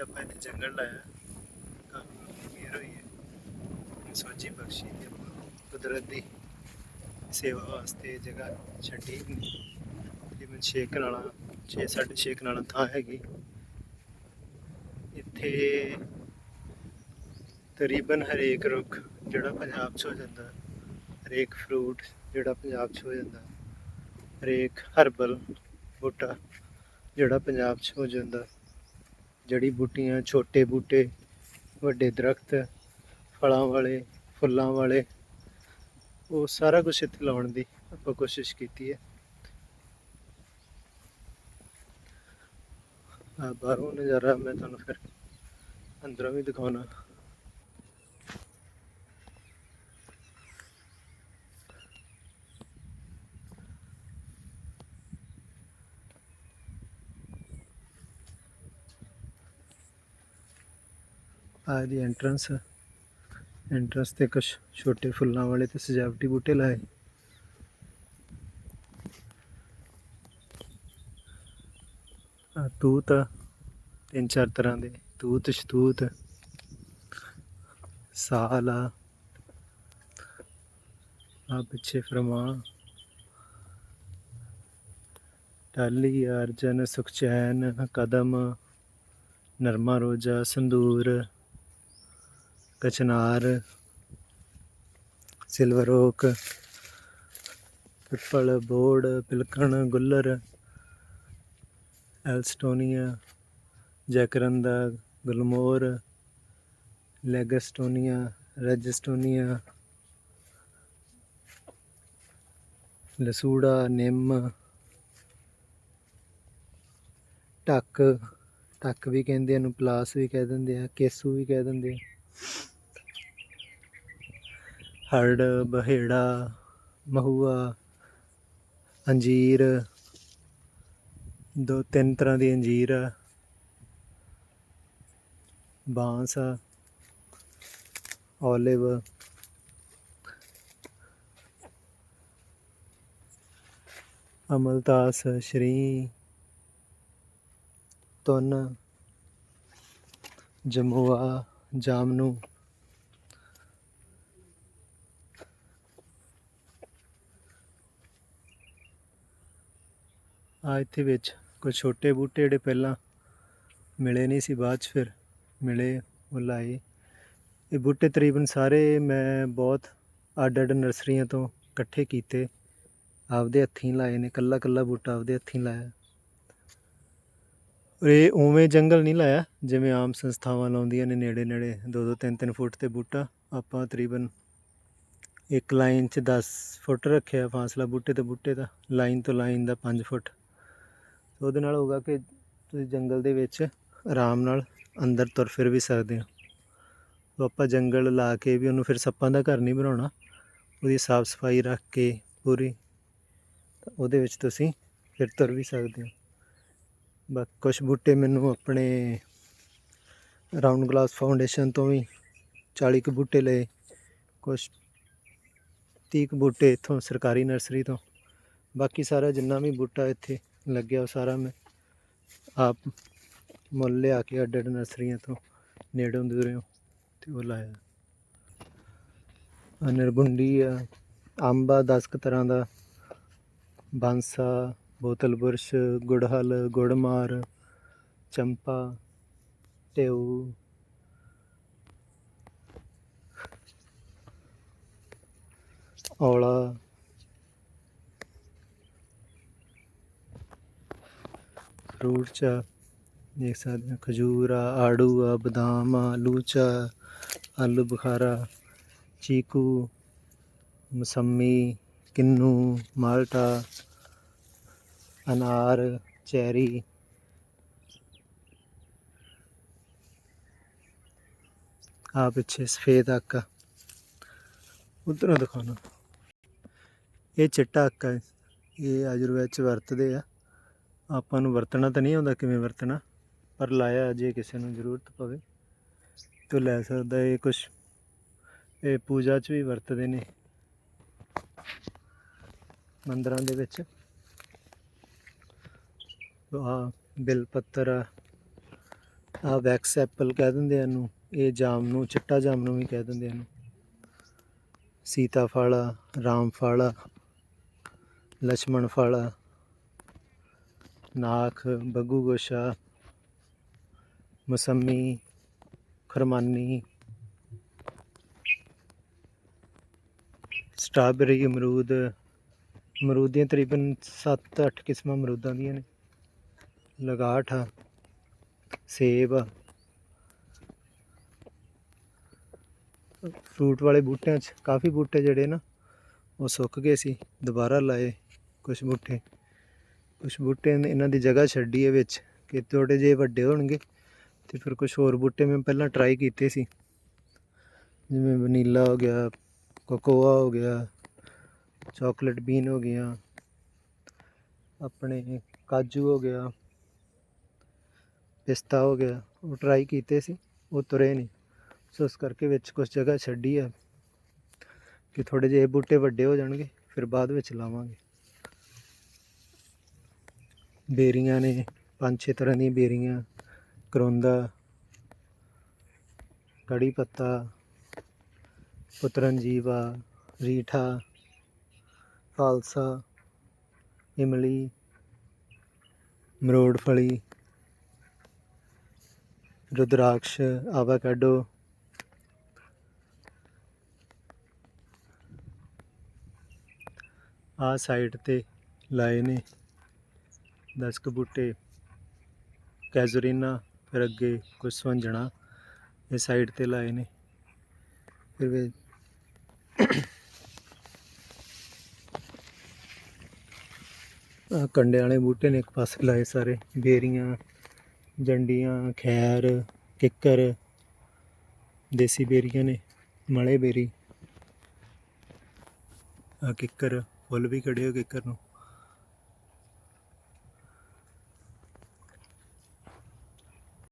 ਆਪਾਂ ਇੱਥੇ ਜੰਗਲ ਲਾਇਆ ਕਾਫੀ ਮੇਰ ਹੋਈ ਹੈ। ਸੋਚੀ ਬਖਸ਼ੀ ਤੇ ਆਪਾਂ ਕੁਦਰਤ ਦੀ ਸੇਵਾ ਵਾਸਤੇ ਜਗ੍ਹਾ ਛੱਡੀ ਤਕਰੀਬਨ ਛੇ ਕਨਾਲਾਂ 6 6.5 ਕਨਾਲਾਂ ਥਾਂ ਹੈਗੀ। ਇੱਥੇ ਤਕਰੀਬਨ ਹਰੇਕ ਰੁੱਖ ਜਿਹੜਾ ਪੰਜਾਬ 'ਚ ਹੋ ਜਾਂਦਾ, ਹਰੇਕ ਫਰੂਟ ਜਿਹੜਾ ਪੰਜਾਬ 'ਚ ਹੋ ਜਾਂਦਾ, ਹਰੇਕ ਹਰਬਲ ਬੂਟਾ ਜਿਹੜਾ ਪੰਜਾਬ 'ਚ ਹੋ ਜਾਂਦਾ। ਜੜੀ ਬੂਟੀਆਂ, ਛੋਟੇ ਬੂਟੇ, ਵੱਡੇ ਦਰਖਤ, ਫਲਾਂ ਵਾਲੇ, ਫੁੱਲਾਂ ਵਾਲੇ, ਉਹ ਸਾਰਾ ਕੁਝ ਇੱਥੇ ਲਾਉਣ ਦੀ ਆਪਾਂ ਕੋਸ਼ਿਸ਼ ਕੀਤੀ ਹੈ। ਆ ਬਾਹਰੋਂ ਨਜ਼ਾਰਾ, ਮੈਂ ਤੁਹਾਨੂੰ ਫਿਰ ਅੰਦਰੋਂ ਵੀ ਦਿਖਾਉਣਾ। ਆ ਦੀ ਐਂਟਰੈਂਸ ਐਂਟਰੈਂਸ ਤੇ ਕੁਝ ਛੋਟੇ ਫੁੱਲਾਂ ਵਾਲੇ ਤੇ ਸਜਾਵਟੀ ਬੂਟੇ ਲਾਏ। ਆ ਤੂਤ ਤਿੰਨ ਚਾਰ ਤਰ੍ਹਾਂ ਦੇ, ਤੂਤ, ਸ਼ਤੂਤ, ਸਾਲ ਆ ਪਿੱਛੇ ਫਰਮਾ। ਟਾਲੀ, ਅਰਜਨ, ਸੁਖਚੈਨ, ਕਦਮ, ਨਰਮਾ ਰੋਜਾ, ਸੰਦੂਰ ਕਚਨਾਰ ਸਿਲਵਰ ਓਕ, ਪਿੱਪਲ ਬੋੜ, ਪਿਲਕਣ ਗੁੱਲਰ, ਐਲਸਟੋਨੀਆ, ਜੈਕਰੰਦਾ, ਗੁਲਮੋਰ, ਲੈਗਸਟੋਨੀਆ, ਰੈਜਸਟੋਨੀਆ, ਲਸੂੜਾ, ਨਿੰਮ ਟੱਕ ਟੱਕ ਵੀ ਕਹਿੰਦੇ ਆ ਨੂੰ ਪਲਾਸ ਵੀ ਕਹਿ ਦਿੰਦੇ ਆ, ਕੇਸੂ ਵੀ ਕਹਿ ਦਿੰਦੇ ਆ। ਹਰੜ, ਬਹੇੜਾ, ਮਹੂਆ, ਅੰਜੀਰ, ਦੋ ਤਿੰਨ ਤਰ੍ਹਾਂ ਦੀ ਅੰਜੀਰ ਆ। ਬਾਂਸ ਆ ਓਲਿਵ ਅਮਲਤਾਸ, ਸ਼੍ਰੀ ਤੁੰਨ ਜਮੂਆ। ਜਾਮਨੂ ਆ ਇੱਥੇ ਵਿੱਚ ਕੁਝ ਛੋਟੇ ਬੂਟੇ ਜਿਹੜੇ ਪਹਿਲਾਂ ਮਿਲੇ ਨਹੀਂ ਸੀ, ਬਾਅਦ ਚ ਫਿਰ ਮਿਲੇ, ਉਹ ਲਾਏ। ਇਹ ਬੂਟੇ ਤਕਰੀਬਨ ਸਾਰੇ ਮੈਂ ਬਹੁਤ ਅੱਡ ਅੱਡ ਨਰਸਰੀਆਂ ਤੋਂ ਇਕੱਠੇ ਕੀਤੇ। ਆਪਦੇ ਹੱਥੀਂ ਲਾਏ ਨੇ ਕੱਲਾ ਕੱਲਾ ਬੂਟਾ ਆਪਦੇ ਹੱਥੀਂ ਲਾਇਆ। ਔਰ ਇਹ ਉਵੇਂ ਜੰਗਲ ਨਹੀਂ ਲਾਇਆ, ਜਿਵੇਂ ਆਮ ਸੰਸਥਾਵਾਂ ਲਾਉਂਦੀਆਂ ਨੇ ਨੇੜੇ ਨੇੜੇ 2-2 3-3 ਫੁੱਟ ਤੇ ਬੂਟਾ, ਆਪਾਂ ਤਕਰੀਬਨ ਇੱਕ ਲਾਈਨ 'ਚ 10 ਫੁੱਟ ਰੱਖਿਆ ਫਾਸਲਾ ਬੂਟੇ ਤੇ ਬੂਟੇ ਦਾ, ਲਾਈਨ ਤੋਂ ਲਾਈਨ ਦਾ 5 ਫੁੱਟ। ਤੇ ਉਹਦੇ ਨਾਲ ਹੋਗਾ ਕਿ ਤੁਸੀਂ ਜੰਗਲ ਦੇ ਵਿੱਚ ਆਰਾਮ ਨਾਲ ਅੰਦਰ ਤੁਰ ਫਿਰ ਵੀ ਸਕਦੇ ਹੋ। ਤਾਂ ਆਪਾਂ ਜੰਗਲ ਲਾ ਕੇ ਵੀ ਉਹਨੂੰ ਫਿਰ ਸੱਪਾਂ ਦਾ ਘਰ ਨਹੀਂ ਬਣਾਉਣਾ, ਉਹਦੀ ਸਾਫ਼ ਸਫ਼ਾਈ ਰੱਖ ਕੇ ਪੂਰੀ ਉਹਦੇ ਵਿੱਚ ਤੁਸੀਂ ਫਿਰ ਤੁਰ ਵੀ ਸਕਦੇ ਹੋ। ਬਾਕੀ ਕੁਝ ਬੂਟੇ ਮੈਨੂੰ ਆਪਣੇ ਰਾਉਂਡ ਗਲਾਸ ਫਾਊਂਡੇਸ਼ਨ ਤੋਂ ਵੀ 40 ਕੁ ਬੂਟੇ ਲਏ। ਕੁਝ 30 ਕੁ ਬੂਟੇ ਇੱਥੋਂ ਸਰਕਾਰੀ ਨਰਸਰੀ ਤੋਂ। ਬਾਕੀ ਸਾਰਾ ਜਿੰਨਾ ਵੀ ਬੂਟਾ ਇੱਥੇ ਲੱਗਿਆ ਉਹ ਸਾਰਾ ਮੈਂ ਆਪ ਮੁੱਲ ਲਿਆ ਕੇ ਅੱਡ ਅੱਡ ਨਰਸਰੀਆਂ ਤੋਂ ਨੇੜੋਂ ਦੂਰੋਂ ਤੇ ਉਹ ਲਾਇਆ। ਆ ਆ, ਅੰਬ ਆ 10 ਕੁ ਤਰ੍ਹਾਂ ਦਾ, ਬਾਂਸਾ ਬੋਤਲ ਬੁਰਸ਼, ਗੁੜਹਲ, ਗੁੜਮਾਰ, ਚੰਪਾ, ਟਿਊ। ਔਲਾ। ਫਰੂਟ ਚ ਦੇਖ ਸਕਦੇ ਹੋ, ਖਜੂਰ ਆ ਆੜੂ ਆ ਬਦਾਮ ਆ ਲੂਚਾ ਆਲੂ ਬੁਖਾਰਾ, ਚੀਕੂ, ਮਸੰਮੀ, ਕਿੰਨੂ, ਮਾਲਟਾ। ਅਨਾਰ, ਚੈਰੀ। ਆ ਪਿੱਛੇ ਸਫੇਦ ਆਕਾ ਉਧਰੋਂ ਦਿਖਾਉਣਾ ਇਹ ਚਿੱਟਾ ਆਕਾ ਹੈ। ਇਹ ਆਯੁਰਵੈਦ ਚ ਵਰਤਦੇ ਆ। ਆਪਾਂ ਨੂੰ ਵਰਤਣਾ ਤਾਂ ਨਹੀਂ ਆਉਂਦਾ ਕਿਵੇਂ ਵਰਤਣਾ, ਪਰ ਲਾਇਆ ਜੇ ਕਿਸੇ ਨੂੰ ਜ਼ਰੂਰਤ ਪਵੇ ਤਾਂ ਲੈ ਸਕਦਾ ਇਹ ਕੁਝ ਇਹ ਪੂਜਾ 'ਚ ਵੀ ਵਰਤਦੇ ਨੇ। ਮੰਦਰਾਂ ਦੇ ਵਿੱਚ। ਆ ਬਿਲਪੱਤਰ ਆ ਵੈਕਸ ਐਪਲ ਕਹਿ ਦਿੰਦੇ ਆ ਨੂੰ ਇਹ ਜਾਮ ਨੂੰ, ਚਿੱਟਾ ਜਾਮ ਨੂੰ ਵੀ ਕਹਿ ਦਿੰਦੇ ਆ ਇਹਨੂੰ। ਸੀਤਾਫਲ, ਰਾਮਫਲ ਲక్ష్మణ ਫਲ ਨਾਖ ਬੱਗੂ ਗੋਸ਼ਾ ਮਸੰਮੀ, ਖਰਮਾਨੀ, ਸਟ੍ਰਾਬੇਰੀ ਅਮਰੂਦ ਅਮਰੂਦ ਦੀਆਂ ਤਕਰੀਬਨ 7-8 ਕਿਸਮਾਂ ਮਰੂਦਾਂ ਦੀਆਂ ਨੇ। ਲਗਾਠ ਆ ਸੇਬ ਆ ਫਰੂਟ ਵਾਲੇ ਬੂਟਿਆਂ 'ਚ ਕਾਫੀ ਬੂਟੇ ਜਿਹੜੇ ਨਾ, ਉਹ ਸੁੱਕ ਗਏ ਸੀ, ਦੁਬਾਰਾ ਲਾਏ ਕੁਝ ਬੂਟੇ। ਕੁਝ ਬੂਟੇ ਇਹਨਾਂ ਦੀ ਜਗ੍ਹਾ ਛੱਡੀ ਹੈ ਵਿੱਚ, ਕਿ ਥੋੜੇ ਜਿਹੇ ਵੱਡੇ ਹੋਣਗੇ, ਤੇ ਫਿਰ ਕੁਝ ਹੋਰ ਬੂਟੇ ਮੈਂ ਪਹਿਲਾਂ ਟਰਾਈ ਕੀਤੇ ਸੀ। ਜਿਵੇਂ ਵਨੀਲਾ ਹੋ ਗਿਆ, ਕੋਕੋਆ ਹੋ ਗਿਆ ਚਾਕਲੇਟ ਬੀਨ ਹੋ ਗਿਆ, ਆਪਣੇ ਕਾਜੂ ਹੋ ਗਿਆ। ਪਿਸਤਾ ਹੋ ਗਿਆ, ਉਹ ਟਰਾਈ ਕੀਤੇ ਸੀ, ਉਹ ਤੁਰੇ ਨਹੀਂ ਸੋ ਇਸ ਕਰਕੇ ਵਿੱਚ ਕੁਝ ਜਗ੍ਹਾ ਛੱਡੀ ਆ, ਕਿ ਥੋੜੇ ਜਿਹੇ ਬੂਟੇ ਵੱਡੇ ਹੋ ਜਾਣਗੇ, ਫਿਰ ਬਾਅਦ ਵਿੱਚ ਲਾਵਾਂਗੇ। ਬੇਰੀਆਂ ਨੇ, ਪੰਜ ਛੇ ਤਰ੍ਹਾਂ ਦੀਆਂ ਬੇਰੀਆਂ, ਕਰੋਂਦਾ, ਕੜੀ ਪੱਤਾ, ਪੁੱਤਰਨਜੀਵਾ, ਰੀਠਾ, ਫਾਲਸਾ, ਇਮਲੀ ਮਰੋੜ ਫਲੀ ਰੁਦਰਾਕਸ਼, ਆਵਾਕਾਡੋ। ਆ ਸਾਈਡ ਤੇ ਲਾਏ ਨੇ 10 ਕੁ ਬੂਟੇ। ਕੈਜ਼ਰੀਨਾ ਫਿਰ ਅੱਗੇ ਕੁਝ ਸਵੰਜਣਾ ਇਹ ਸਾਈਡ ਤੇ ਲਾਏ ਨੇ। ਫਿਰ ਵੀ ਕੰਡੇ ਵਾਲੇ ਬੂਟੇ ਨੇ ਇੱਕ ਪਾਸੇ ਲਾਏ ਸਾਰੇ ਬੇਰੀਆਂ। ਜੰਡੀਆਂ, ਖੈਰ, ਕਿੱਕਰ, ਦੇਸੀ ਬੇਰੀਆਂ ਨੇ, ਮਲੇ ਬੇਰੀ। ਆ ਕਿੱਕਰ, ਫੁੱਲ ਵੀ ਖੜੇ ਹੋ ਕਿੱਕਰ ਨੂੰ।